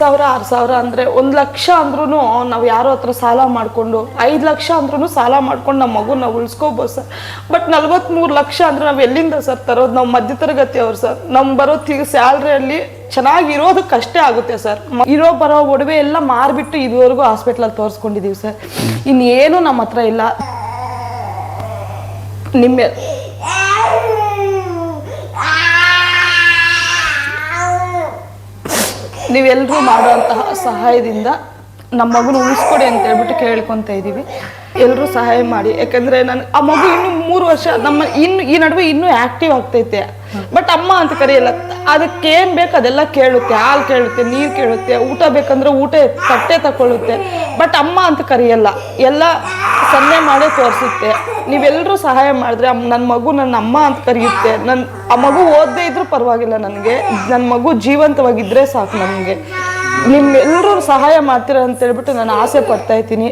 ಸಾವಿರ ಆರು ಸಾವಿರ ಅಂದರೆ ಒಂದು ಲಕ್ಷ ಅಂದ್ರೂ ನಾವು ಯಾರೋ ಹತ್ರ ಸಾಲ ಮಾಡಿಕೊಂಡು, ಐದು ಲಕ್ಷ ಅಂದ್ರೂ ಸಾಲ ಮಾಡ್ಕೊಂಡು ನಮ್ಮ ಮಗುನ ಉಳಿಸ್ಕೋಬೋದು ಸರ್. ಬಟ್ ನಲ್ವತ್ಮೂರು ಲಕ್ಷ ಅಂದರೆ ನಾವು ಎಲ್ಲಿಂದ ಸರ್ ತರೋದು? ನಾವು ಮಧ್ಯತರಗತಿ ಅವ್ರು ಸರ್. ನಮ್ಮ ಬರೋ ಸ್ಯಾಲ್ರಿಯಲ್ಲಿ ಚೆನ್ನಾಗಿರೋದು ಕಷ್ಟ ಆಗುತ್ತೆ ಸರ್. ಇರೋ ಬರೋ ಒಡವೆ ಎಲ್ಲ ಮಾರಿಬಿಟ್ಟು ಇದುವರೆಗೂ ಹಾಸ್ಪಿಟ್ಲಲ್ಲಿ ತೋರಿಸ್ಕೊಂಡಿದ್ದೀವಿ ಸರ್. ಇನ್ನೇನು ನಮ್ಮ ಹತ್ರ ಇಲ್ಲ. ನಿಮ್ಮ ನೀವೆಲ್ಲರೂ ಮಾಡುವಂತಹ ಸಹಾಯದಿಂದ ನಮ್ಮ ಮಗುನ ಉಳಿಸ್ಕೊಡಿ ಅಂತ ಹೇಳ್ಬಿಟ್ಟು ಕೇಳ್ಕೊತ ಇದ್ದೀವಿ ಎಲ್ಲರೂ ಸಹಾಯ ಮಾಡಿ. ಯಾಕಂದ್ರೆ ನಾನು ಆ ಮಗು ಇನ್ನು ಮೂರು ವರ್ಷ ನಮ್ಮ ಇನ್ನು ಈ ನಡುವೆ ಇನ್ನೂ ಆಕ್ಟಿವ್ ಆಗ್ತೈತೆ. ಬಟ್ ಅಮ್ಮ ಅಂತ ಕರೆಯಲ್ಲ ಅದಕ್ಕೆ ಏನ್ ಬೇಕು ಅದೆಲ್ಲ ಕೇಳುತ್ತೆ, ಹಾಲು ಕೇಳುತ್ತೆ, ನೀರು ಕೇಳುತ್ತೆ, ಊಟ ಬೇಕಂದ್ರೆ ಊಟ ತಟ್ಟೆ ತಕೊಳ್ಳುತ್ತೆ ಬಟ್ ಅಮ್ಮ ಅಂತ ಕರೆಯಲ್ಲ, ಎಲ್ಲ ಸನ್ನೆ ಮಾಡೇ ತೋರಿಸುತ್ತೆ. ನೀವೆಲ್ಲರೂ ಸಹಾಯ ಮಾಡಿದ್ರೆ ನನ್ನ ಮಗು ನನ್ನ ಅಮ್ಮ ಅಂತ ಕರೆಯುತ್ತೆ. ನನ್ನ ಆ ಮಗು ಓದದೇ ಇದ್ರೂ ಪರವಾಗಿಲ್ಲ ನನಗೆ. ನನ್ನ ಮಗು ಜೀವಂತವಾಗಿದ್ದರೆ ಸಾಕು ನನಗೆ. ನಿಮ್ಮೆಲ್ಲರೂ ಸಹಾಯ ಮಾಡ್ತೀರ ಅಂತ ಹೇಳ್ಬಿಟ್ಟು ನಾನು ಆಸೆ ಪಡ್ತಾ ಇದ್ದೀನಿ.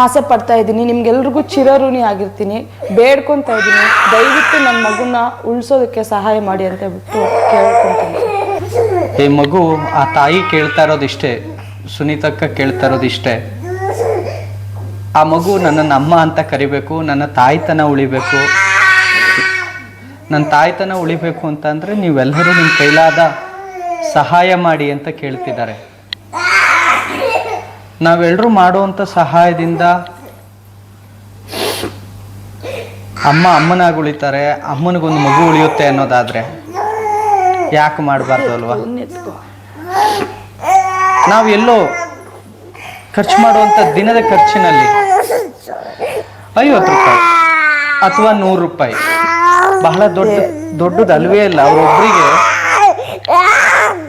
ಆಸೆ ಪಡ್ತಾ ಇದ್ದೀನಿ. ನಿಮ್ಗೆಲ್ರಿಗೂ ಚಿರಋಣಿ ಆಗಿರ್ತೀನಿ. ಬೇಡ್ಕೊತಾ ಇದ್ದೀನಿ. ದಯವಿಟ್ಟು ನನ್ನ ಮಗುನ ಉಳಿಸೋದಕ್ಕೆ ಸಹಾಯ ಮಾಡಿ ಅಂತ ಹೇಳ್ಬಿಟ್ಟು ಕೇಳ್ಕೊತೀನಿ. ಈ ಮಗು, ಆ ತಾಯಿ ಕೇಳ್ತಾ ಇರೋದಿಷ್ಟೇ. ಸುನೀತಕ್ಕ ಕೇಳ್ತಾ ಇರೋದಿಷ್ಟೇ. ಆ ಮಗು ನನ್ನನ್ನು ಅಮ್ಮ ಅಂತ ಕರಿಬೇಕು, ನನ್ನ ತಾಯ್ತನ ಉಳಿಬೇಕು. ನನ್ನ ತಾಯ್ತನ ಉಳಿಬೇಕು ಅಂತಂದರೆ ನೀವೆಲ್ಲರೂ ನಿಮ್ಮ ಕೈಲಾದ ಸಹಾಯ ಮಾಡಿ ಅಂತ ಕೇಳ್ತಿದ್ದಾರೆ. ನಾವೆಲ್ಲರೂ ಮಾಡುವಂಥ ಸಹಾಯದಿಂದ ಅಮ್ಮ ಅಮ್ಮನಾಗಿ ಉಳಿತಾರೆ, ಅಮ್ಮನಿಗೊಂದು ಮಗು ಉಳಿಯುತ್ತೆ ಅನ್ನೋದಾದ್ರೆ ಯಾಕೆ ಮಾಡಬಾರ್ದು ಅಲ್ವಾ? ನಾವು ಎಲ್ಲೋ ಖರ್ಚು ಮಾಡುವಂಥ ದಿನದ ಖರ್ಚಿನಲ್ಲಿ ಐವತ್ತು ರೂಪಾಯಿ ಅಥವಾ ನೂರು ರೂಪಾಯಿ. ಬಹಳ ದೊಡ್ಡ, ದೊಡ್ಡದಲ್ವೇ ಇಲ್ಲ ಅವರೊಬ್ಬರಿಗೆ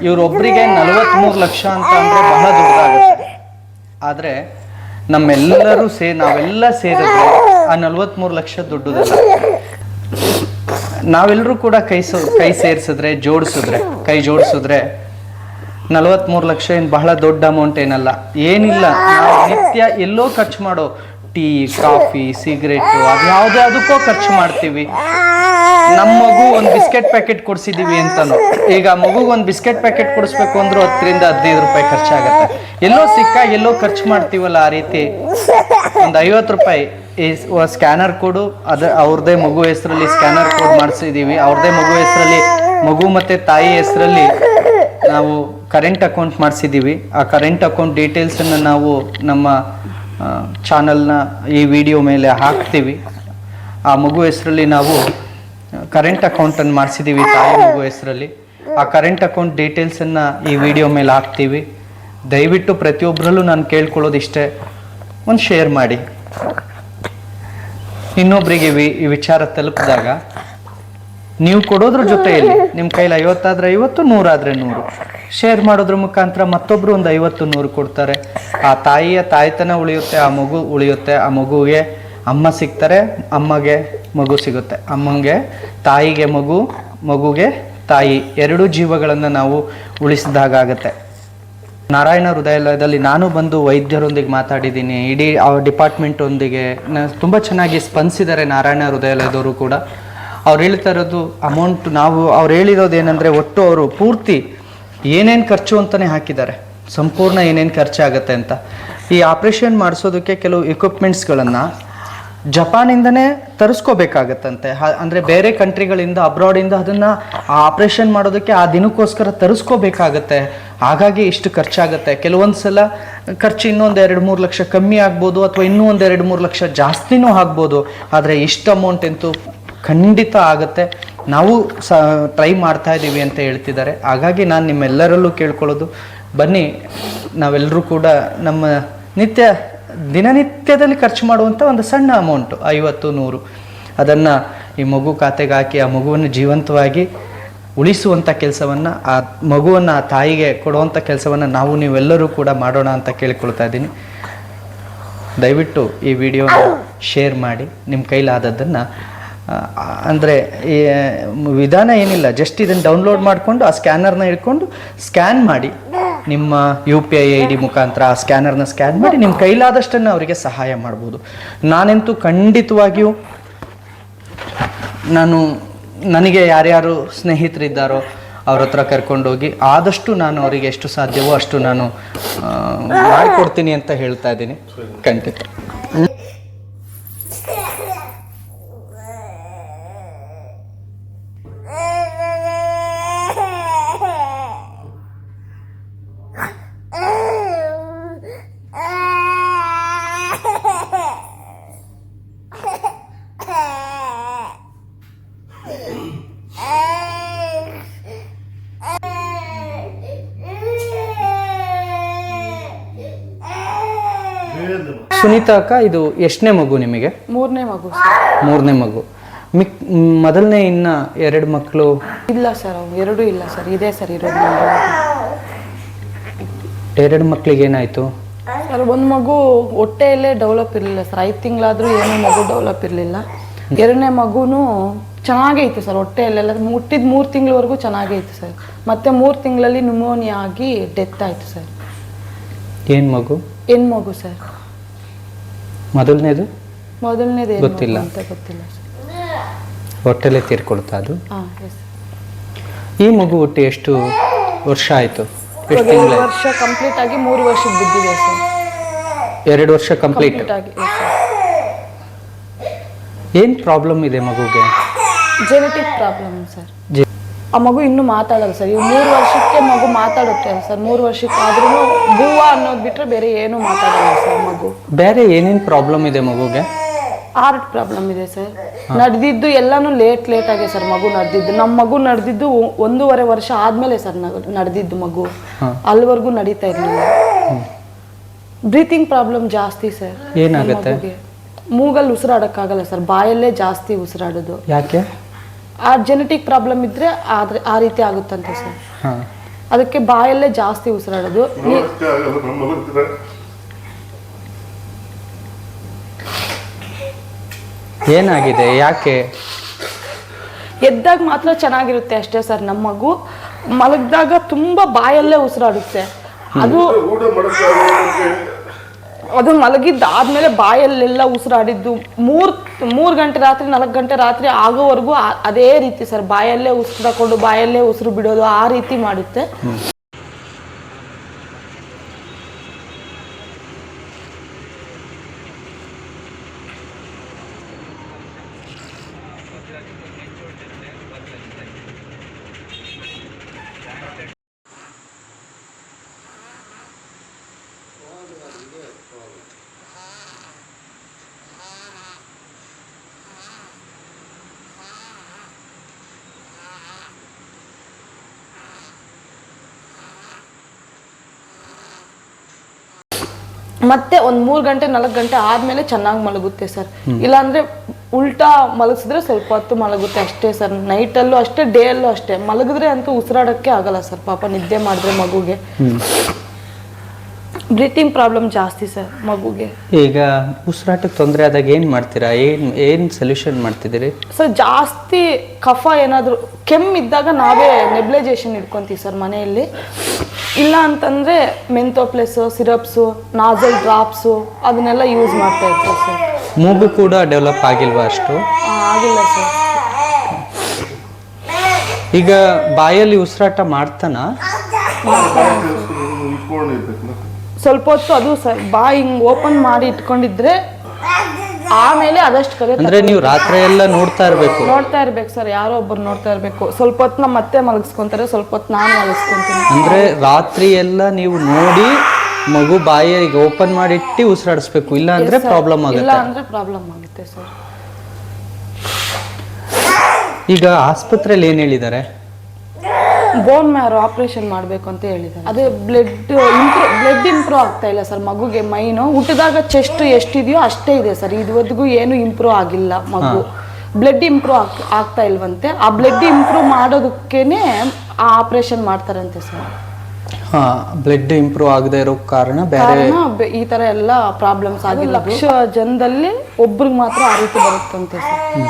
ಇವರೊಬ್ಬರಿಗೆ ನಲವತ್ತ್ಮೂರು ಲಕ್ಷ ಅಂತ ಅಂದರೆ ಬಹಳ ದೊಡ್ಡದಾಗುತ್ತೆ. ಆದರೆ ನಮ್ಮೆಲ್ಲರೂ ಸೇ, ನಾವೆಲ್ಲ ಸೇರಿದ್ರೆ ಆ ನಲವತ್ತ್ಮೂರು ಲಕ್ಷ ದೊಡ್ಡದಲ್ಲ ನಾವೆಲ್ಲರೂ ಕೂಡ ಕೈ ಕೈ ಸೇರಿಸಿದ್ರೆ, ಜೋಡಿಸಿದ್ರೆ, ಕೈ ಜೋಡಿಸಿದ್ರೆ ನಲ್ವತ್ಮೂರು ಲಕ್ಷ ಏನು ಬಹಳ ದೊಡ್ಡ ಅಮೌಂಟ್ ಏನಲ್ಲ. ಏನಿಲ್ಲ. ನಿತ್ಯ ಎಲ್ಲೋ ಖರ್ಚು ಮಾಡೋ ಟೀ, ಕಾಫಿ, ಸಿಗರೇಟು, ಅದು ಯಾವುದೇ ಅದಕ್ಕೋ ಖರ್ಚು ಮಾಡ್ತೀವಿ. ನಮ್ಮ ಮಗು ಒಂದು ಬಿಸ್ಕೆಟ್ ಪ್ಯಾಕೆಟ್ ಕೊಡ್ಸಿದೀವಿ ಅಂತಲೂ ಈಗ ಮಗುಗೆ ಒಂದು ಬಿಸ್ಕೆಟ್ ಪ್ಯಾಕೆಟ್ ಕೊಡಿಸ್ಬೇಕು ಅಂದ್ರೂ ಹತ್ತರಿಂದ ಹದಿನೈದು ರೂಪಾಯಿ ಖರ್ಚಾಗತ್ತೆ. ಎಲ್ಲೋ ಸಿಕ್ಕ, ಎಲ್ಲೋ ಖರ್ಚು ಮಾಡ್ತೀವಲ್ಲ ಆ ರೀತಿ? ಒಂದು ಐವತ್ತು ರೂಪಾಯಿ. ಈ ಸ್ಕ್ಯಾನರ್ ಕೊಡು. ಅದು ಅವ್ರದ್ದೇ ಮಗು ಹೆಸರಲ್ಲಿ ಸ್ಕ್ಯಾನರ್ ಕೋಡ್ ಮಾಡಿಸಿದೀವಿ. ಅವ್ರದ್ದೇ ಮಗು ಹೆಸರಲ್ಲಿ, ಮಗು ಮತ್ತು ತಾಯಿ ಹೆಸರಲ್ಲಿ ನಾವು ಕರೆಂಟ್ ಅಕೌಂಟ್ ಮಾಡಿಸಿದ್ದೀವಿ ಆ ಕರೆಂಟ್ ಅಕೌಂಟ್ ಡೀಟೇಲ್ಸನ್ನು ನಾವು ನಮ್ಮ ಚಾನಲ್ನ ಈ ವಿಡಿಯೋ ಮೇಲೆ ಹಾಕ್ತೀವಿ. ಆ ಮಗು ಹೆಸರಲ್ಲಿ ನಾವು ಕರೆಂಟ್ ಅಕೌಂಟನ್ನು ಮಾಡಿಸಿದ್ದೀವಿ ತಾಯಿ ಮಗು ಹೆಸರಲ್ಲಿ. ಆ ಕರೆಂಟ್ ಅಕೌಂಟ್ ಡೀಟೇಲ್ಸನ್ನು ಈ ವಿಡಿಯೋ ಮೇಲೆ ಹಾಕ್ತೀವಿ. ದಯವಿಟ್ಟು ಪ್ರತಿಯೊಬ್ಬರಲ್ಲೂ ನಾನು ಕೇಳ್ಕೊಳ್ಳೋದಿಷ್ಟೇ ಒಂದು ಶೇರ್ ಮಾಡಿ. ಇನ್ನೊಬ್ಬರಿಗೆ ಈ ವಿಚಾರ ತಲುಪಿದಾಗ ನೀವು ಕೊಡೋದ್ರ ಜೊತೆಯಲ್ಲಿ ನಿಮ್ಮ ಕೈಲಿ ಐವತ್ತಾದ್ರೆ ಐವತ್ತು, ನೂರಾದ್ರೆ ನೂರು. ಶೇರ್ ಮಾಡೋದ್ರ ಮುಖಾಂತರ ಮತ್ತೊಬ್ರು ಒಂದು ಐವತ್ತು, ನೂರು ಕೊಡ್ತಾರೆ. ಆ ತಾಯಿಯ ತಾಯ್ತನ ಉಳಿಯುತ್ತೆ, ಆ ಮಗು ಉಳಿಯುತ್ತೆ, ಆ ಮಗುಗೆ ಅಮ್ಮ ಸಿಗ್ತಾರೆ, ಅಮ್ಮಗೆ ಮಗು ಸಿಗುತ್ತೆ. ಅಮ್ಮಂಗೆ, ತಾಯಿಗೆ ಮಗು, ಮಗುಗೆ ತಾಯಿ. ಎರಡೂ ಜೀವಗಳನ್ನು ನಾವು ಉಳಿಸಿದಾಗತ್ತೆ ನಾರಾಯಣ ಹೃದಯಾಲಯದಲ್ಲಿ ನಾನು ಬಂದು ವೈದ್ಯರೊಂದಿಗೆ ಮಾತಾಡಿದ್ದೀನಿ. ಇಡೀ ಡಿಪಾರ್ಟ್ಮೆಂಟ್ ಒಂದಿಗೆ ನ- ತುಂಬ ಚೆನ್ನಾಗಿ ಸ್ಪಂದಿಸಿದ್ದಾರೆ ನಾರಾಯಣ ಹೃದಯಾಲಯದವರು ಕೂಡ. ಅವ್ರು ಹೇಳ್ತಾ ಇರೋದು ಅಮೌಂಟ್ ನಾವು ಅವ್ರು ಹೇಳಿರೋದು ಏನಂದರೆ ಒಟ್ಟು ಅವರು ಪೂರ್ತಿ ಏನೇನು ಖರ್ಚು ಅಂತಲೇ ಹಾಕಿದ್ದಾರೆ. ಸಂಪೂರ್ಣ ಏನೇನು ಖರ್ಚಾಗತ್ತೆ ಅಂತ. ಈ ಆಪ್ರೇಷನ್ ಮಾಡಿಸೋದಕ್ಕೆ ಕೆಲವು ಎಕ್ವಿಪ್ಮೆಂಟ್ಸ್ಗಳನ್ನು ಜಪಾನಿಂದನೇ ತರಿಸ್ಕೋಬೇಕಾಗತ್ತಂತೆ. ಅಂದರೆ ಬೇರೆ ಕಂಟ್ರಿಗಳಿಂದ ಅಬ್ರಾಡಿಂದ ಅದನ್ನ ಆಪರೇಷನ್ ಮಾಡೋದಕ್ಕೆ ಆ ದಿನಕ್ಕೋಸ್ಕರ ತರಿಸ್ಕೋಬೇಕಾಗತ್ತೆ. ಹಾಗಾಗಿ ಇಷ್ಟು ಖರ್ಚಾಗತ್ತೆ. ಕೆಲವೊಂದು ಸಲ ಖರ್ಚು ಇನ್ನೊಂದು ಎರಡು ಮೂರು ಲಕ್ಷ ಕಮ್ಮಿ ಆಗ್ಬೋದು ಅಥವಾ ಇನ್ನೂ ಒಂದು ಎರಡು ಮೂರು ಲಕ್ಷ ಜಾಸ್ತಿನೂ ಆಗ್ಬೋದು. ಆದರೆ ಇಷ್ಟು ಅಮೌಂಟ್ ಅಂತೂ ಖಂಡಿತ ಆಗುತ್ತೆ. ನಾವು ಸ ಟ್ರೈ ಮಾಡ್ತಾ ಇದ್ದೀವಿ ಅಂತ ಹೇಳ್ತಿದ್ದಾರೆ. ಹಾಗಾಗಿ ನಾನು ನಿಮ್ಮೆಲ್ಲರಲ್ಲೂ ಕೇಳ್ಕೊಳ್ಳೋದು, ಬನ್ನಿ ನಾವೆಲ್ಲರೂ ಕೂಡ ನಮ್ಮ ನಿತ್ಯ, ದಿನನಿತ್ಯದಲ್ಲಿ ಖರ್ಚು ಮಾಡುವಂಥ ಒಂದು ಸಣ್ಣ ಅಮೌಂಟು ಐವತ್ತು, ನೂರು. ಅದನ್ನು ಈ ಮಗು ಖಾತೆಗೆ ಹಾಕಿ, ಆ ಮಗುವನ್ನು ಜೀವಂತವಾಗಿ ಉಳಿಸುವಂಥ ಕೆಲಸವನ್ನು, ಆ ಮಗುವನ್ನು, ಆ ತಾಯಿಗೆ ಕೊಡುವಂಥ ಕೆಲಸವನ್ನು ನಾವು ನೀವೆಲ್ಲರೂ ಕೂಡ ಮಾಡೋಣ ಅಂತ ಕೇಳಿಕೊಳ್ತಾ ಇದ್ದೀನಿ ದಯವಿಟ್ಟು ಈ ವಿಡಿಯೋನ ಶೇರ್ ಮಾಡಿ. ನಿಮ್ಮ ಕೈಲಾದದ್ದನ್ನು ಅಂದರೆ ವಿಧಾನ ಏನಿಲ್ಲ ಜಸ್ಟ್ ಇದನ್ನು ಡೌನ್ಲೋಡ್ ಮಾಡಿಕೊಂಡು ಆ ಸ್ಕ್ಯಾನರ್ನ ಇಟ್ಕೊಂಡು ಸ್ಕ್ಯಾನ್ ಮಾಡಿ. ನಿಮ್ಮ U P I I D ಮುಖಾಂತರ ಆ ಸ್ಕ್ಯಾನರ್ನ ಸ್ಕ್ಯಾನ್ ಮಾಡಿ ನಿಮ್ಮ ಕೈಲಾದಷ್ಟನ್ನು ಅವರಿಗೆ ಸಹಾಯ ಮಾಡ್ಬೋದು. ನಾನಂತೂ ಖಂಡಿತವಾಗಿಯೂ ನಾನು ನನಗೆ ಯಾರ್ಯಾರು ಸ್ನೇಹಿತರಿದ್ದಾರೋ ಅವ್ರ ಹತ್ರ ಕರ್ಕೊಂಡೋಗಿ ಆದಷ್ಟು ನಾನು ಅವರಿಗೆ ಎಷ್ಟು ಸಾಧ್ಯವೋ ಅಷ್ಟು ನಾನು ಮಾಡಿಕೊಡ್ತೀನಿ ಅಂತ ಹೇಳ್ತಾ ಇದ್ದೀನಿ. ಖಂಡಿತ. ಸುನೀತಾ ಅಕ್ಕ ಇದು ಎಷ್ಟನೇ ಮಗು ನಿಮಗೆ? ಮೂರನೇ ಮಗು ಸರ್. ಮೂರನೇ ಮಗು. ಮಿಕ್ ಮೊದಲನೇ ಇನ್ನ ಎರಡು ಮಕ್ಕಳು ಇಲ್ಲ ಸರ್ ಅವು ಎರಡೂ ಇಲ್ಲ ಸರ್. ಇದೇ ಸರ್ ಇರೋದು. ಎರಡು ಮಕ್ಕಳಿಗೆ ಏನಾಯ್ತು? ಸರ್ ಒಂದು ಮಗು ಹೊಟ್ಟೆಯಲ್ಲೇ ಡೆವಲಪ್ ಇರಲಿಲ್ಲ ಸರ್. ಐದು ತಿಂಗಳಾದರೂ ಏನೂ ಮಗು ಡೆವಲಪ್ ಇರಲಿಲ್ಲ. ಎರಡನೇ ಮಗುನೂ ಚೆನ್ನಾಗೇ ಇತ್ತು ಸರ್ ಹೊಟ್ಟೆಯಲ್ಲೆಲ್ಲ. ಮುಟ್ಟಿದ ಮೂರು ತಿಂಗಳವರೆಗೂ ಚೆನ್ನಾಗೇ ಇತ್ತು ಸರ್. ಮತ್ತೆ ಮೂರು ತಿಂಗಳಲ್ಲಿ ನ್ಯೂಮೋನಿಯಾ ಆಗಿ ಡೆತ್ ಆಯಿತು ಸರ್. ಏನು ಮಗು? ಹೆಣ್ಣು ಮಗು ಸರ್? ಮೊದಲನೇದು? ಮೊದಲನೇದು ಏನು ಗೊತ್ತಿಲ್ಲ. ಅಂತ ಗೊತ್ತಿಲ್ಲ ಸರ್. ಹೊಟ್ಟೆಲೆ ತೀರ್ಕೊಳ್ತಾ ಅದು? ಹಾಂ ಎಸ್ ಈ ಮಗು ಹುಟ್ಟಿ ಎಷ್ಟು ವರ್ಷ ಆಯ್ತು? ಎಷ್ಟು ತಿಂಗಳ ವರ್ಷ ಕಂಪ್ಲೀಟ್ ಆಗಿ ಮೂರು ವರ್ಷಕ್ಕೆ ಬಿದ್ದಿದೆ ಸರ್. ಎರಡು ವರ್ಷ ಕಂಪ್ಲೀಟ್ ಕಂಪ್ಲೀಟ್ ಆಗಿ yes, ಏನ್ ಪ್ರಾಬ್ಲಮ್ ಇದೆ ಮಗುಗೆ? ಜೆನೆಟಿಕ್ ಪ್ರಾಬ್ಲಮ್ ಸರ್ ಜೆ- ಆ ಮಗು ಇನ್ನೂ ಮಾತಾಡಲ್ಲ ಸರ್. ಇವು ಮೂರು ವರ್ಷಕ್ಕೆ ಮಗು ಮಾತಾಡುತ್ತೆ ಸರ್. ಮೂರು ವರ್ಷಕ್ಕೆ ಆದ್ರೂ ಭೂವ ಅನ್ನೋದು ಬಿಟ್ರೆ ಬೇರೆ ಏನೂ ಮಾತಾಡಲ್ಲ ಸರ್ ಮಗು. ಬೇರೆ ಏನೇನು ಪ್ರಾಬ್ಲಮ್ ಇದೆ ಮಗುಗೆ? ಹಾರ್ಟ್ ಪ್ರಾಬ್ಲಮ್ ಇದೆ ಸರ್. ನಡೆದಿದ್ದು ಎಲ್ಲಾನು ಲೇಟ್ ಲೇಟ್ ಆಗಿ ಸರ್ ಮಗು ನಡೆದಿದ್ದು. ನಮ್ಮ ಮಗು ನಡೆದಿದ್ದು ಒಂದೂವರೆ ವರ್ಷ ಆದ್ಮೇಲೆ ಸರ್ ನಡೆದಿದ್ದು ಮಗು. ಅಲ್ಲಿವರೆಗೂ ನಡೀತಾ ಇರಲಿಲ್ಲ. ಬ್ರೀತಿಂಗ್ ಪ್ರಾಬ್ಲಮ್ ಜಾಸ್ತಿ ಸರ್. ಏನಾಗುತ್ತೆ? ಮೂಗಲ್ಲಿ ಉಸಿರಾಡಕ್ಕಾಗಲ್ಲ ಸರ್. ಬಾಯಲ್ಲೇ ಜಾಸ್ತಿ ಉಸಿರಾಡೋದು. ಯಾಕೆ? ಆ ಜೆನೆಟಿಕ್ ಪ್ರಾಬ್ಲಮ್ ಇದ್ರೆ ಆದ್ರೆ ಆ ರೀತಿ ಆಗುತ್ತಂತೆ ಸರ್. ಹಾ. ಅದಕ್ಕೆ ಬಾಯಲ್ಲೇ ಜಾಸ್ತಿ ಉಸಿರಾಡೋದು. ನೀ- ಏನಾಗಿದೆ? ಯಾಕೆ? ಎದ್ದಾಗ ಮಾತ್ರ ಚೆನ್ನಾಗಿರುತ್ತೆ ಅಷ್ಟೇ ಸರ್ ನಮ್ಮ ಮಗು. ಮಲಗಿದಾಗ ತುಂಬಾ ಬಾಯಲ್ಲೇ ಉಸಿರಾಡುತ್ತೆ. ಅದು ಅದು ಮಲಗಿದ್ದಾದ್ಮೇಲೆ ಬಾಯಲ್ಲೆಲ್ಲ ಉಸಿರಾಡಿದ್ದು. ಮೂರ್ ಮೂರ್ ಗಂಟೆ ರಾತ್ರಿ, ನಾಲ್ಕು ಗಂಟೆ ರಾತ್ರಿ ಆಗೋವರೆಗೂ ಅದೇ ರೀತಿ ಸರ್. ಬಾಯಲ್ಲೇ ಉಸಿರಾಕೊಂಡು, ಬಾಯಲ್ಲೇ ಉಸಿರು ಬಿಡೋದು ಆ ರೀತಿ ಮಾಡುತ್ತೆ. ಮತ್ತೆ ಒಂದ್ ಮೂರ್ ಗಂಟೆ ನಾಲ್ಕ್ ಗಂಟೆ ಆದ್ಮೇಲೆ ಚೆನ್ನಾಗಿ ಮಲಗುತ್ತೆ ಸರ್. ಇಲ್ಲಾಂದ್ರೆ ಉಲ್ಟಾ ಮಲಗಿಸಿದ್ರೆ ಸ್ವಲ್ಪ ಹೊತ್ತು ಮಲಗುತ್ತೆ ಅಷ್ಟೇ ಸರ್. ನೈಟಲ್ಲೂ ಅಷ್ಟೇ ಡೇ ಅಲ್ಲೂ ಅಷ್ಟೇ. ಮಲಗಿದ್ರೆ ಅಂತೂ ಉಸಿರಾಡಕ್ಕೆ ಆಗಲ್ಲ ಸರ್ ಪಾಪ ನಿದ್ದೆ ಮಾಡಿದ್ರೆ ಮಗುಗೆ. ಬ್ರೀತಿಂಗ್ ಪ್ರಾಬ್ಲಮ್ ಜಾಸ್ತಿ ಸರ್ ಮಗುಗೆ. ಈಗ ಉಸಿರಾಟಕ್ಕೆ ತೊಂದರೆ ಆದಾಗ ಏನು ಮಾಡ್ತೀರಾ? ಏನು ಏನು ಸೊಲ್ಯೂಷನ್ ಮಾಡ್ತಿದ್ದೀರಿ? ಸರ್ ಜಾಸ್ತಿ ಕಫ ಏನಾದರೂ ಕೆಮ್ಮಿದ್ದಾಗ ನಾವೇ ನೆಬ್ಲೈಜೇಷನ್ ಇಟ್ಕೊಂತೀವಿ ಸರ್ ಮನೆಯಲ್ಲಿ. ಇಲ್ಲ ಅಂತಂದರೆ ಮೆಂತೋಪ್ಲೆಸ್ಸು ಸಿರಪ್ಸು ನಾಜಲ್ ಡ್ರಾಪ್ಸು ಅದನ್ನೆಲ್ಲ ಯೂಸ್ ಮಾಡ್ತಾ ಇರ್ತೀವಿ ಸರ್ ಮೂಗು ಕೂಡ ಡೆವಲಪ್ ಆಗಿಲ್ವಾ ಅಷ್ಟು? ಆಗಿಲ್ಲ ಸರ್ ಈಗ ಬಾಯಲ್ಲಿ ಉಸಿರಾಟ ಮಾಡ್ತಾನ? ಸ್ವಲ್ಪ ಹೊತ್ತು ಅದು ಸರ್ ಬಾಯಿ ಹಿಂಗ್ ಓಪನ್ ಮಾಡಿ ಇಟ್ಕೊಂಡಿದ್ರೆ ಆಮೇಲೆ ಅದಷ್ಟು ಕರೆ ಅಂದ್ರೆ ನೀವು ರಾತ್ರಿ ಎಲ್ಲ ನೋಡ್ತಾ ಇರ್ಬೇಕು. ನೋಡ್ತಾ ಇರ್ಬೇಕು ಸರ್ ಯಾರೋ ಒಬ್ಬರು ನೋಡ್ತಾ ಇರ್ಬೇಕು. ಸ್ವಲ್ಪ ಹೊತ್ತು ನಮ್ಮ ಮತ್ತೆ ಮಲಗಿಸ್ಕೊಂತಾರೆ ಸ್ವಲ್ಪ ಹೊತ್ತು ನಾನು ಮಲಗಿಸ್ಕೊಂತೀನಿ. ಅಂದ್ರೆ ರಾತ್ರಿ ಎಲ್ಲ ನೀವು ನೋಡಿ ಮಗು ಬಾಯಿಗೆ ಓಪನ್ ಮಾಡಿ ಇಟ್ಟು ಉಸಿರಾಡಿಸ್ಬೇಕು. ಇಲ್ಲ ಅಂದ್ರೆ ಪ್ರಾಬ್ಲಮ್ ಇಲ್ಲ ಆಗುತ್ತೆ. ಅಂದ್ರೆ ಪ್ರಾಬ್ಲಮ್ ಆಗುತ್ತೆ ಸರ್ ಈಗ ಆಸ್ಪತ್ರೆಯಲ್ಲಿ ಏನ್ ಹೇಳಿದ್ದಾರೆ? ಬೋನ್ ಮ್ಯಾರೋ ಆಪರೇಷನ್ ಮಾಡಬೇಕು ಅಂತ ಹೇಳಿದ್ದಾರೆ. ಅದೇ ಬ್ಲಡ್ ಇಂಪ್ರೂವ್ ಬ್ಲಡ್ ಇಂಪ್ರೂವ್ ಆಗ್ತಾ ಇಲ್ಲ ಸರ್ ಮಗುಗೆ ಮೈನು. ಹುಟ್ಟಿದಾಗ ಚೆಸ್ಟ್ ಎಷ್ಟಿದೆಯೋ ಅಷ್ಟೇ ಇದೆ ಸರ್. ಇದುವರೆಗೂ ಏನು ಇಂಪ್ರೂವ್ ಆಗಿಲ್ಲ ಮಗು. ಬ್ಲಡ್ ಇಂಪ್ರೂವ್ ಆಗ್ತಾ ಇಲ್ವಂತೆ. ಆ ಬ್ಲಡ್ ಇಂಪ್ರೂವ್ ಮಾಡೋದಕ್ಕೇನೆ ಆ ಆಪರೇಷನ್ ಮಾಡ್ತಾರಂತೆ ಸರ್. ಹಾ ಬ್ಲಡ್ ಇಂಪ್ರೂವ್ ಆಗದೆ ಇರೋ ಕಾರಣ ಬೇರೆ ಕಾರಣ ಬೆ- ಈ ತರ ಎಲ್ಲ ಪ್ರಾಬ್ಲಮ್ಸ್ ಆಗಿ ಲಕ್ಷ ಜನದಲ್ಲಿ ಒಬ್ರಿಗೆ ಮಾತ್ರ ಆ ರೀತಿ ಬರುತ್ತಂತೆ ಸರ್.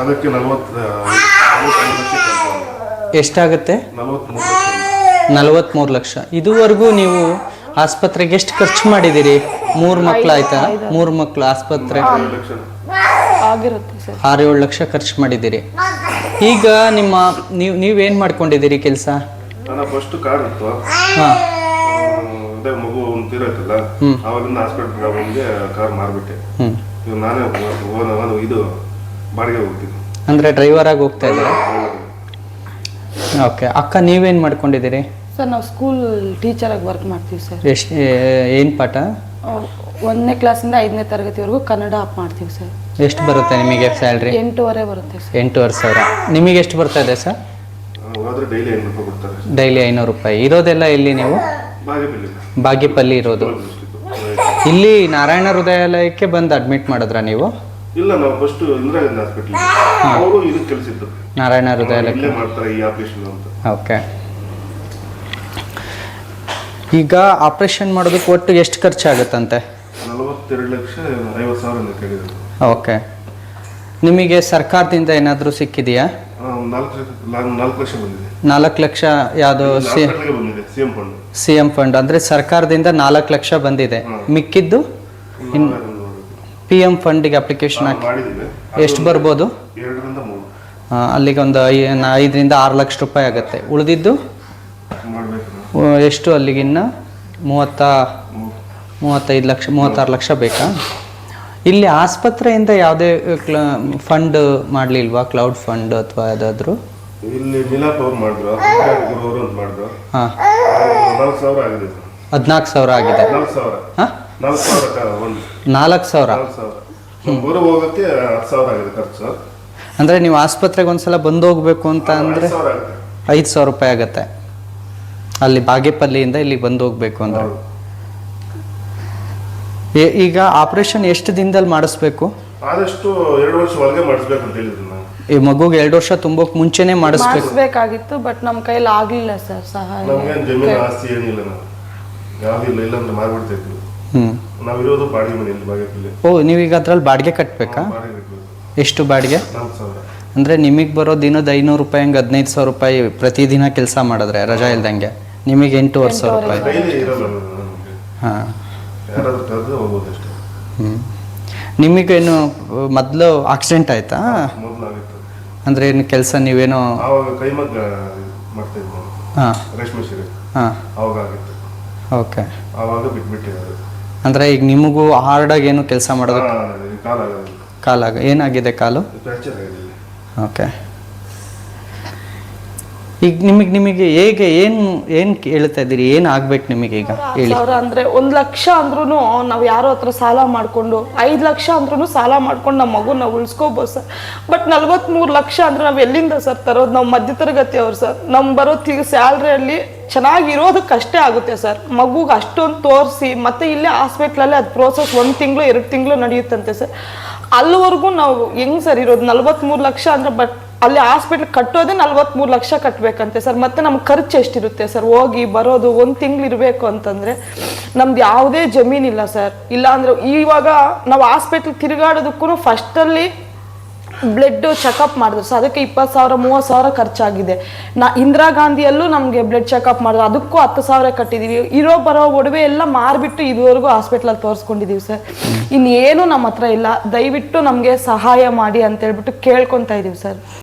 ಅದಕ್ಕೆ ನಲವತ್ತು ಎಷ್ಟಾಗುತ್ತೆ? ನಲವತ್ಮೂರು ಲಕ್ಷ. ಲಕ್ಷ ಇದುವರೆಗೂ ನೀವು ಆಸ್ಪತ್ರೆಗೆ ಎಷ್ಟು ಖರ್ಚು ಮಾಡಿದಿರಿ ಮೂರು ಮಕ್ಳು ಆಯ್ತಾ? ಮೂರು ಮಕ್ಳು ಆಸ್ಪತ್ರೆ? ಆಗಿರುತ್ತೆ ಸರ್. ಆರು ಏಳು ಲಕ್ಷ ಖರ್ಚು ಮಾಡಿದ್ದೀರಿ. ಈಗ ನಿಮ್ಮ ನೀವು ನೀವೇನು ಮಾಡ್ಕೊಂಡಿದ್ದೀರಿ ಕೆಲಸ? ಅಂದ್ರೆ ಫಸ್ಟ್ ಕಾರ್ ಇತ್ತು. ಹಾಂ. ಅದೇ ಮಗು ಒಂದು ತೀರೋಯ್ತಲ್ಲ ಅವಾಗಿಂದ ಹಾಸ್ಪಿಟ್ಲ್ ಬಂದು ಕಾರ್ ಮಾರ್ಬಿಟ್ಟೆ. ಹ್ಞೂ ಇವಾಗ ನಾನೇ ಓನ್ ಓನ್ ಇದು ಬಾಡಿಗೆ ಹೋಗ್ತೀನಿ. ಅಂದರೆ ಡ್ರೈವರಾಗಿ ಹೋಗ್ತಾ ಇದ್ದೀರಾ? ಓಕೆ ಅಕ್ಕ ನೀವೇನು ಮಾಡ್ಕೊಂಡಿದ್ದೀರಿ? ಸರ್ ನಾವು ಸ್ಕೂಲ್ ಟೀಚರಾಗಿ ವರ್ಕ್ ಮಾಡ್ತೀವಿ ಸರ್. ಎಷ್ಟು ಏನು ಪಾಠ? ಒಂದನೇ ಕ್ಲಾಸಿಂದ ಐದನೇ ತರಗತಿವರೆಗೂ ಕನ್ನಡ ಅಪ್ ಮಾಡ್ತೀವಿ ಸರ್. ಎಷ್ಟು ಬರುತ್ತೆ ನಿಮಗೆ ಸ್ಯಾಲ್ರಿ ಎಂಟೂವರೆ ಬರುತ್ತೆ ಸರ್. ಎಂಟೂವರೆ ಸಾವಿರ. ನಿಮಗೆ ಎಷ್ಟು ಬರ್ತಾ ಇದೆ ಸರ್? ಡೈಲಿ ಐನೂರು ರೂಪಾಯಿ ಇರೋದೆಲ್ಲ ಇಲ್ಲಿ ನೀವು? ಬಾಗೇಪಲ್ಲಿ ಇರೋದು. ಇಲ್ಲಿ ನಾರಾಯಣ ಹೃದಯಾಲಯಕ್ಕೆ ಬಂದು ಅಡ್ಮಿಟ್ ಮಾಡಿದ್ರಾ ನೀವು? ಇಲ್ಲ ನಾವು ಫಸ್ಟ್ ಇಂದಿರಾ ಗಾಂಧಿ ಹಾಸ್ಪಿಟಲ್ ಅವರು ಇದು ಕೆಲಸಿದ್ದು ನಾರಾಯಣ ಹೃದಯ ಇಲ್ಲೇ ಮಾಡ್ತಾರೆ ಈ ಆಪರೇಷನ್ ಅಂತ. ಓಕೆ. ಈಗ ಆಪರೇಷನ್ ಮಾಡೋದಕ್ಕೆ ಒಟ್ಟು ಎಷ್ಟು ಖರ್ಚಾಗುತ್ತಂತೆ? ನಲವತ್ತೆರಡು ಲಕ್ಷ ಐವತ್ತು ಸಾವಿರ ಅಂತ ಕೇಳಿದ್ರು ಓಕೆ. ನಿಮಗೆ ಸರ್ಕಾರದಿಂದ ಏನಾದರೂ ಸಿಕ್ಕಿದೆಯಾ? ಆ, ನಾಲ್ಕು ಲಕ್ಷ ನಾಲ್ಕು ಲಕ್ಷ ಬಂದಿದೆ. ನಾಲ್ಕು ಲಕ್ಷ ಯಾವುದು ಸಿ ಹಾಸ್ಪಿಟ್ಲಿಗೆ ಬಂದಿದೆ C M fund. C M fund. ಅಂದರೆ ಸರ್ಕಾರದಿಂದ ನಾಲ್ಕು ಲಕ್ಷ ಬಂದಿದೆ. ಮಿಕ್ಕಿದ್ದು? ಪಿ ಎಂ ಫಂಡಿಗೆ ಅಪ್ಲಿಕೇಶನ್ ಹಾಕಿ. ಮಾಡಿದ್ದೀವಿ. ಎಷ್ಟು ಬರ್ಬೋದು? ಎರಡರಿಂದ ಮೂರು. ಆ, ಅಲ್ಲಿಗೆ ಒಂದು ಐ ಐದರಿಂದ ಆರು ಲಕ್ಷ ರೂಪಾಯಿ ಆಗುತ್ತೆ. ಉಳಿದಿದ್ದು? ಮಾಡಬೇಕು ಆ, ಎಷ್ಟು ಅಲ್ಲಿಗಿನ್ನ ಮೂವತ್ತ ಮೂವತ್ತೈದು ಲಕ್ಷ ಮೂವತ್ತಾರು ಲಕ್ಷ ಬೇಕಾ? ಇಲ್ಲಿ ಆಸ್ಪತ್ರೆಯಿಂದ ಯಾವುದೇ ಕ್ಲ ಫಂಡ್ ಮಾಡಲಿಲ್ವಾ? ಕ್ಲೌಡ್ ಫಂಡ್ ಅಥವಾ ಯಾವುದಾದ್ರೂ? ಇಲ್ಲಿ ಮಿಲಾಪ್ ಅವ್ರು ಮಾಡಿದ್ರು. ಗುರು ಅಂತ ಮಾಡಿದ್ರು. ಹಾಂ. ನಾಲ್ಕು ಸಾವಿರ ಆಗಿದೆ ಹದಿನಾಲ್ಕು ಸಾವಿರ ಆಗಿದೆ. ನಾಲ್ಕು ಸಾವಿರ. ಹಾಂ? ನಾಲ್ಕು ಸಾವಿರ ಒಂದು. ನಾಲ್ಕು ಸಾವಿರ? ನಾಲ್ಕು ಸಾವಿರ. ಗುರು ಹೋಗೋಕ್ಕೆ ಹತ್ತು ಸಾವಿರ ಆಗಿದೆ ಖರ್ಚು. ಅಂದರೆ ನೀವು ಆಸ್ಪತ್ರೆಗೆ ಒಂದ್ಸಲ ಬಂದು ಹೋಗ್ಬೇಕು ಅಂತ ಅಂದರೆ ಐದು ಸಾವಿರ ಆಗುತ್ತೆ. ಐದು ಸಾವಿರ ರೂಪಾಯಿ ಆಗುತ್ತೆ. ಅಲ್ಲಿ ಬಾಗೇಪಲ್ಲಿಯಿಂದ ಇಲ್ಲಿಗೆ ಬಂದು ಹೋಗ್ಬೇಕು ಅಂದರೆ. ಏ- ಈಗ ಆಪರೇಷನ್ ಎಷ್ಟು ದಿನದಲ್ಲಿ ಮಾಡಿಸ್ಬೇಕು? ಆದಷ್ಟು ಎರಡು ವರ್ಷ ಒಳಗೆ ಮಾಡಿಸ್ಬೇಕು ಅಂತ ಹೇಳಿದ್ರು ನಾವು. ಈ ಮಗುಗೆ ಎರಡು ವರ್ಷ ತುಂಬೋಕ್ ಮುಂಚೆನೆ ಮಾಡಿಸ್ಬೇಕು. ಮಾಡಿಸ್ಬೇಕಾಗಿತ್ತು ಬಟ್ ನಮ್ಮ ಕೈಲಿ ಆಗ್ಲಿಲ್ಲ ಸರ್ ಸಹಾಯ. ನಮ್ಗೇನು ಜಮೀನು ಆಸ್ತಿ ಏನಿಲ್ಲ ನಾವು. ಇಲ್ಲ ಇಲ್ಲಾಂದ್ರೆ ಮಾರ್ಬಿಡ್ತಾ ಇದ್ವಿ. ನಾವಿರೋದು ಬಾಡಿಗೆ ಬಾಗೇಪಲ್ಲಿ. ಓ ನೀವೀಗ ಅದ್ರಲ್ಲಿ ಬಾಡಿಗೆ ಕಟ್ಟಬೇಕಾ ಬಾಡಿಗೆ ಕಟ್ಬೇಕು. ಎಷ್ಟು ಬಾಡಿಗೆ? ನಾಲ್ಕು ಸಾವಿರ. ಅಂದರೆ ನಿಮಗೆ ಬರೋ ದಿನದ ಐನೂರು ರೂಪಾಯಿ ಹಂಗೆ ಹದಿನೈದು ಸಾವಿರ ರೂಪಾಯಿ ಪ್ರತಿದಿನ ಕೆಲಸ ಮಾಡಿದ್ರೆ ರಜಾ ಇಲ್ದಂಗೆ. ನಿಮಗೆ ಎಂಟೂವರೆ ಸಾವಿರ. ರೂಪಾಯಿ ಡೈಲಿ ಇರಲ್ಲ ನಮಗೆ. ಹಾಂ. ಯಾರಾದ್ರೂ ಕರೆದ್ರೆ ಹೋಗ್ಬೋದು ಅಷ್ಟೇ. ಹ್ಞೂ ನಿಮಗೇನು ಮೊದಲು ಆಕ್ಸಿಡೆಂಟ್ ಆಯ್ತಾ? ಮೊದಲು ಆಗಿತ್ತು ಅಂದರೆ ಏನು ಕೆಲಸ ನೀವೇನೋ ಆವಾಗ ಕೈಮಗ್ಗ ಮಾಡ್ತಾ ಇದ್ವಿ. ನಾವು ಹಾಂ. ರೇಷ್ಮೆ ಸೀರೆ. ಹಾಂ. ಆವಾಗ ಆಗಿತ್ತು. ಓಕೆ. ಆವಾಗ ಬಿಟ್ಬಿಟ್ಟಿದ್ದಾರೆ ಅಂದರೆ ಈಗ ನಿಮಗೂ ಹಾರ್ಡಾಗಿ ಏನು ಕೆಲಸ ಮಾಡೋದಕ್ಕೆ ಕಾಲ ಕಾಲಾಗ ಏನಾಗಿದೆ ಕಾಲು? ಓಕೆ. ಈಗ ನಿಮಗೆ ನಿಮಗೆ ಹೇಗೆ ಏನು ಏನು ಹೇಳ್ತಾ ಇದ್ದೀರಿ? ಏನು ಆಗ್ಬೇಕು ನಿಮಗೆ ಈಗ? ಹೇಳಿ. ಸಾವಿರ ಅಂದ್ರೆ ಒಂದು ಲಕ್ಷ ಅಂದ್ರೂ ನಾವು ಯಾರೋ ಹತ್ರ ಸಾಲ ಮಾಡ್ಕೊಂಡು ಐದು ಲಕ್ಷ ಅಂದ್ರೂ ಸಾಲ ಮಾಡ್ಕೊಂಡು ನಮ್ಮ ಮಗು ನಾವು ಉಳಿಸ್ಕೋಬೋದು ಸರ್. ಬಟ್ ನಲ್ವತ್ಮೂರು ಲಕ್ಷ ಅಂದ್ರೆ ನಾವು ಎಲ್ಲಿಂದ ಸರ್ ತರೋದು? ನಾವು ಮಧ್ಯತರಗತಿ ಅವ್ರು ಸರ್. ನಮ್ಗೆ ಬರೋ ತಿರ್ಗಿ ಸ್ಯಾಲ್ರಿಯಲ್ಲಿ ಚೆನ್ನಾಗಿರೋದಕ್ಕೆ ಅಷ್ಟೇ ಆಗುತ್ತೆ ಸರ್. ಮಗುಗೆ ಅಷ್ಟೊಂದು ತೋರಿಸಿ, ಮತ್ತೆ ಇಲ್ಲೇ ಹಾಸ್ಪಿಟ್ಲಲ್ಲೇ ಅದು ಪ್ರೋಸೆಸ್ ಒಂದು ತಿಂಗಳು, ಎರಡು ತಿಂಗಳು ನಡೆಯುತ್ತಂತೆ ಸರ್. ಅಲ್ಲಿವರೆಗೂ ನಾವು ಹೆಂಗೆ ಸರ್ ಇರೋದು? ನಲ್ವತ್ಮೂರು ಲಕ್ಷ ಅಂದರೆ ಬಟ್ ಅಲ್ಲಿ ಹಾಸ್ಪಿಟ್ಲ್ ಕಟ್ಟೋದೇ ನಲ್ವತ್ತ್ಮೂರು ಲಕ್ಷ ಕಟ್ಟಬೇಕಂತೆ ಸರ್. ಮತ್ತು ನಮ್ಮ ಖರ್ಚು ಎಷ್ಟಿರುತ್ತೆ ಸರ್? ಹೋಗಿ ಬರೋದು ಒಂದು ತಿಂಗಳು ಇರಬೇಕು ಅಂತಂದರೆ ನಮ್ದು ಯಾವುದೇ ಜಮೀನಿಲ್ಲ ಸರ್. ಇಲ್ಲಾಂದರೆ ಇವಾಗ ನಾವು ಹಾಸ್ಪಿಟ್ಲ್ ತಿರುಗಾಡೋದಕ್ಕೂ ಫಸ್ಟಲ್ಲಿ ಬ್ಲಡ್ ಚೆಕಪ್ ಮಾಡಿದ್ರು. ಸೊ ಅದಕ್ಕೆ ಇಪ್ಪತ್ತು ಸಾವಿರ, ಮೂವತ್ತು ಸಾವಿರ ಖರ್ಚಾಗಿದೆ. ನಾ ಇಂದಿರಾ ಗಾಂಧಿಯಲ್ಲೂ ನಮಗೆ ಬ್ಲಡ್ ಚೆಕಪ್ ಮಾಡಿದ್ರು. ಅದಕ್ಕೂ ಹತ್ತು ಸಾವಿರ ಕಟ್ಟಿದ್ದೀವಿ ಇರೋ, ಬರೋ ಒಡವೆ ಎಲ್ಲ ಮಾರಿಬಿಟ್ಟು ಇದುವರೆಗೂ ಹಾಸ್ಪಿಟ್ಲಲ್ಲಿ ತೋರಿಸ್ಕೊಂಡಿದ್ದೀವಿ ಸರ್ ಇನ್ನೇನು ನಮ್ಮ ಹತ್ರ ಇಲ್ಲ. ದಯವಿಟ್ಟು ನಮಗೆ ಸಹಾಯ ಮಾಡಿ ಅಂತ ಹೇಳ್ಬಿಟ್ಟು ಕೇಳ್ಕೊತಾ ಇದ್ದೀವಿ ಸರ್